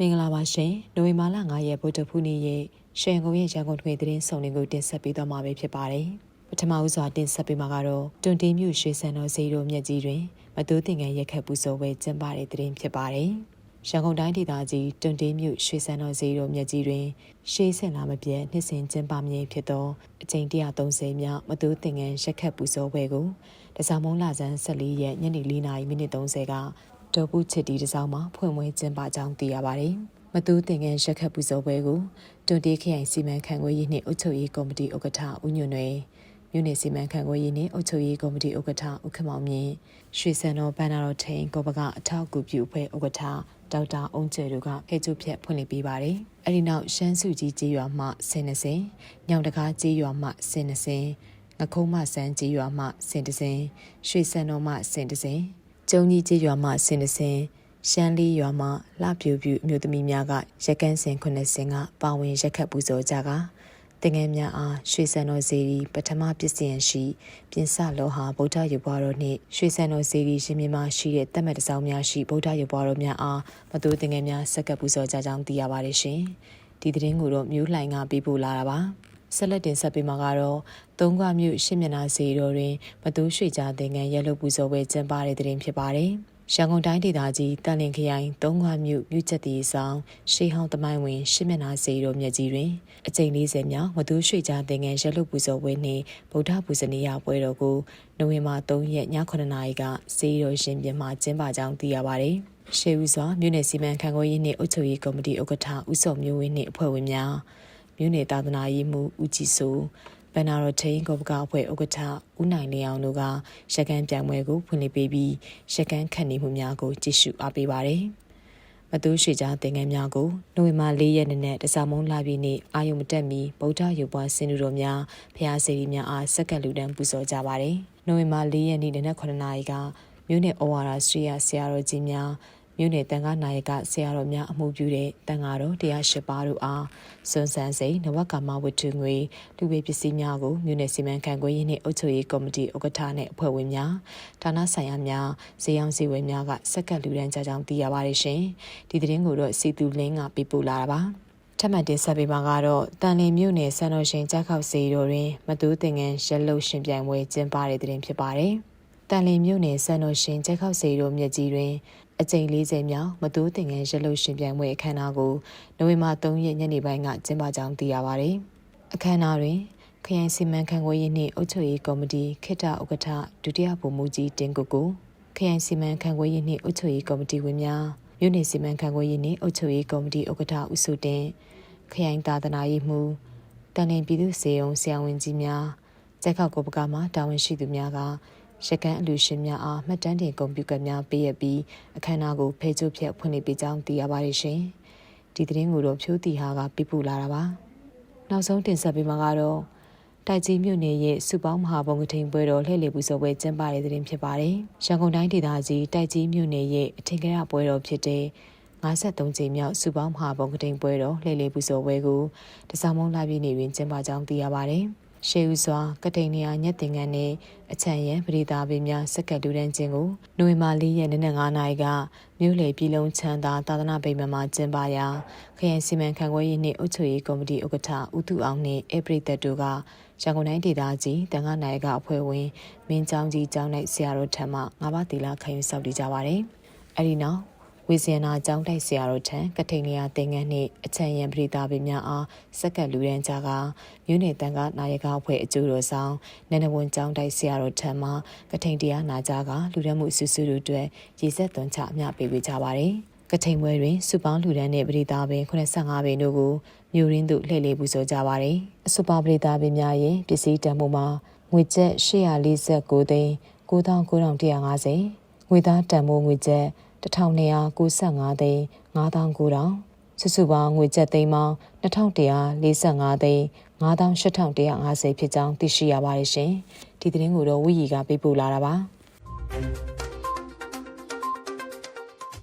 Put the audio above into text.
မင်္ဂလာပါရှင်နိုဝင်ဘာလ9ရက်ဗုဒ္ဓဖူးနေ့ရဲ့ရှယ်ကုန်ရဲ့ရန်ကုန်ထွေသတင်းဆောင်တွေကို တင်ဆက်ပေးသွားမှာပဲဖြစ်ပါတယ်ပထမဦးစွာတင်ဆက်ပေးမှာကတော့တွန်တေးမြို့ရွှေစံတော်စီတို့မြက်ကြီးတွင်မတူးတင်ငယ်ရက်ခတ်ပူဇော်ပွဲကျင်းပတဲ့သတင်းဖြစ်ပါတယ်ရန်ကုန်တိုင်းဒေသကြီးတွန်တေးမြို့ရွှေစံတော်စီတို့မြက်ကြီးတွင်ရှေးစင်လာမပြတ်နှစ်စဉ်ကျင်းပမည်ဖြစ်သောအကြိမ်130မြောက်မတူးတင်ငယ်ရက်ခတ်ပူဇော်ပွဲကိုတစားမုံလာဆန်း14ရက်ညနေ4နာရီမိနစ်30က ဒေါ်ပူချစ်တီတစောင်းမှာဖွင့်ဝဲကျင်းပကြောင်းသိရပါတယ်။မတူးတင်ငန်းရက်ခတ်ပူဇော်ပွဲကိုတွန်တေးခရိုင်စီမံခန့်ခွဲရေးနှင့်အုပ်ချုပ်ရေးကော်မတီဥက္ကဋ္ဌဦးညွန့်ွယ်မြို့နယ်စီမံခန့်ခွဲရေးနှင့်အုပ်ချုပ်ရေးကော်မတီဥက္ကဋ္ဌဦးခမောင်မြင့်ရွှေစံတော်ဘန်နာတော်ထိန်ကောပကအထောက်အကူပြုအဖွဲ့ဥက္ကဋ္ဌဒေါက်တာအုံးကျဲတို့ကဟဲကျုပ်ဖြတ်ဖွင့်လှစ်ပေးပါတယ်။အဲဒီနောက်ရှမ်းစုကြီးကျေးရွာမှဆင်းနှစင်ညောင်တကားကျေးရွာမှဆင်းနှစင်ငခုံးမဆန်းကျေးရွာမှဆင်းတစင်ရွှေစံတော်မှဆင်းတစင် ကျုံကြီးကျေးရွာမှဆင်းတစင်ရှမ်းလီရွာမှာလှပြူပြူအမျိုးသမီးများကရက်ကန်းစင်90ကပါဝင်ရက်ခတ်ပူဇော်ကြကတင်ငယ်များအားရွှေစံတော်စီရီပထမပစ္စယံရှိပြင်စလောဟာဗုဒ္ဓရုပ်ပွားတော်နှင့်ရွှေစံတော်စီရီရှင်မြမရှိတဲ့တက်မတ်တစောင်းများရှိဗုဒ္ဓရုပ်ပွားတော်များအားမတူတင်ငယ်များဆက်ကပ်ပူဇော်ကြကြောင်းသိရပါတယ်ရှင်ဒီသတင်းကိုတော့မျိုးလှိုင်ကပေးပို့လာတာပါ ဆက်လက်တင်ဆက်ပေးမှာကတော့သုံးခွမြို့ရှစ်မျက်နှာစီတော်တွင်မတူးရွှေကြားသင်္ကန်းရက်လို့ပူဇော်ပွဲကျင်းပတဲ့တဲ့တင်ဖြစ်ပါတယ်။ရန်ကုန်တိုင်းဒေသကြီးတန်လင်ခရိုင်သုံးခွမြို့မြို့ချက်တီဆောင်ရှေးဟောင်းတမိုင်းဝင်ရှစ်မျက်နှာစီတို့မြက်ကြီးတွင်အကြိမ်40မြောက်မသူရွှေကြားသင်ငယ်ရက်လုပူဇော်ပွဲနှင့်ဗုဒ္ဓပူဇနီယပွဲတော်ကိုနိုဝင်ဘာ3ရက်ည9:00နာရီကစီရိုရှင်ပြင်မှကျင်းပကြောင်းသိရပါသည်။ရှေးဦးစွာမြို့နယ်စီမံခန့်ခွဲရေးနှင့်အုပ်ချုပ်ရေးကော်မတီဥက္ကဋ္ဌဦးစောမျိုးဝင်းနှင့်အဖွဲ့ဝင်များ မြို့နယ်သာသနာရေးမှူးဦးကြည်စိုးဘန်နာတော်ထိန်ကောပကအဖွဲ့ဥက္ကဋ္ဌဦးနိုင်လျအောင်တို့ကရကန်ပြိုင်ပွဲကိုဖွင့်လှစ်ပေးပြီးရကန်ခန့်နေမှုများကိုကြည့်ရှုအားပေးပါတယ်။မတူးရွှေကြားတင်ငန်းများကိုနိုဝင်ဘာ၄ရက်နေ့နဲ့တစားမုံလာပြီးနေ့အာယုံမတက်မီဗုဒ္ဓရုပ်ပွားစင်တူတော်များဖျားစီရီများအားစက္ကန့်လူတန်းပူဇော်ကြပါတယ်။နိုဝင်ဘာ၄ရက်နေ့နဲ့9နာရီကမြို့နယ်ဩဝါဒစရိယဆရာတော်ကြီးများ မြို့နယ်တန်ခါနာယကဆရာတော်များအမှုပြုတဲ့တန်ခါတော်တရားရှိပါတို့အားစွန်ဆန်းစိန်နဝကမဝတ္ထုငွေလူပေပစ္စည်းများကိုမြို့နယ်စီမံခန့်ခွဲရေးနှင့်အုပ်ချုပ်ရေးကော်မတီဥက္ကဋ္ဌနှင့်အဖွဲ့ဝင်များဌာနဆိုင်ရာများဇေယျအောင်စီဝဲများကစက္ကန့်လူရန်ကြကြောင်းသိရပါတယ်ရှင်ဒီသတင်းကိုတော့စီတူလင်းကပြပို့လာတာပါထပ်မံတင်ဆက်ပေးမှာကတော့တန်လင်မြို့နယ်စံတော်ရှင်ကြားခောက်စီတော်တွင်မတူးတင်ငန်းရက်လုရှင်ပြိုင်ပွဲကျင်းပတဲ့တဲ့ဖြစ်ပါတယ်။တန်လင်မြို့နယ်စံတော်ရှင်ကြားခောက်စီတော်မြက်ကြီးတွင် အကြိမ်40မြောက်မတူးတင်ငန်းရလုရှင်ပြိုင်ပွဲအခမ်းအနားကိုနိုဝင်ဘာ3ရက်ညနေပိုင်းကကျင်းပကြောင်းသိရပါတယ်။အခမ်းအနားတွင်ခရိုင်စီမံခန့်ခွဲရေးနှင့်အုပ်ချုပ်ရေးကော်မတီခေတ္တဥက္ကဋ္ဌဒုတိယဗိုလ်မှူးကြီးတင်ကိုကိုခရိုင်စီမံခန့်ခွဲရေးနှင့်အုပ်ချုပ်ရေးကော်မတီဝင်များမြို့နယ်စီမံခန့်ခွဲရေးနှင့်အုပ်ချုပ်ရေးကော်မတီဥက္ကဋ္ဌဦးစုတင်ခရိုင်သာသနာရေးမှူးတန်လင်ပြည်သူ့စေယုံဆရာဝန်ကြီးများကျက်ခောက်ကိုပကမှာတာဝန်ရှိသူများက ရကန်အလူရှင်များအားမှတ်တမ်းတင်ကွန်ပျူတာများပေးရပြီးအခမ်းအနားကိုဖေးကျုပ်ဖြတ်ဖွင့်လှစ်ပေးကြောင်းသိရပါတယ်ရှင်။ဒီသတင်းကိုတော့ဖြိုးတီဟာကပြပလာတာပါ။နောက်ဆုံးတင်ဆက်ပေးမှာကတော့တိုက်ကြီးမြို့နယ်ရဲ့စုပေါင်းမဟာဘုံကထိန်ပွဲတော်လှည့်လည်ပူဇော်ပွဲကျင်းပတဲ့တဲ့တင်ဖြစ်ပါတယ်။ရန်ကုန်တိုင်းဒေသကြီးတိုက်ကြီးမြို့နယ်ရဲ့အထင်ကရပွဲတော်ဖြစ်တဲ့53ကြိမ်မြောက်စုပေါင်းမဟာဘုံကထိန်ပွဲတော်လှည့်လည်ပူဇော်ပွဲကိုတစားမုံလာပြည့်နေတွင်ကျင်းပကြောင်းသိရပါတယ်။ ရှေးဦးစွာကတိန်နီယာညက်တင်ကန်နဲ့အချံရန်ပရိသာပေများစက္ကတ်လူတန်းချင်းကိုနိုဝင်ဘာ၄ရက်နေ့နဲ့9နာရီကမြို့လေပြည်လုံးချမ်းသာသာသနာ့ဗိမာန်မှာကျင်းပရာခရိုင်စီမံခန့်ခွဲရေးနှင့်အုပ်ချုပ်ရေးကော်မတီဥက္ကဋ္ဌဦးသူအောင်နှင့်ဧပြီသက်တို့ကရန်ကုန်တိုင်းဒေသကြီးတန်ခါနိုင်ကအဖွဲ့ဝင်မင်းချောင်းကြီးကျောင်း၌ဆရာတော်ထံမှငါးပါးတီလာခံယူဆောက်တည်ကြပါတယ်။အဲဒီနောက် ဝေဇယနာကျောင်းတိုက်ဆရာတို့ထံကထိန်လျာသင်ငန်းနှင့်အချံရံပရိသပေများအားစက္ကန့်လူရန်ကြကမြို့နယ်တန်ကနာယကအဖွဲ့အကျိုးတော်ဆောင်နန္ဒဝန်ကျောင်းတိုက်ဆရာတို့ထံမှကထိန်တရားနာကြကလူရမှုစုစုတို့အတွက်ရည်ဆက်သွန်ချအမျှပေးဝေကြပါတယ်ကထိန်ပွဲတွင်စုပေါင်းလူဒန်းနှင့်ပရိသပင်85ပင်တို့ကိုမြို့ရင်းသို့လှည့်လည်ပူဇော်ကြပါတယ်အစုပါပရိသပင်များရဲ့ပစ္စည်းတန်ဖိုးမှာငွေကျပ်849သိန်း9950ငွေသားတန်ဖိုးငွေကျပ် 1295သိန်း9900စုစုပေါင်းငွေကျပ်သိန်းပေါင်း2145သိန်း98,150ဖြစ်ကြောင်းသိရှိရပါတယ်ရှင်။ဒီသတင်းကိုတော့ဝီရီကပေးပို့လာတာပါ။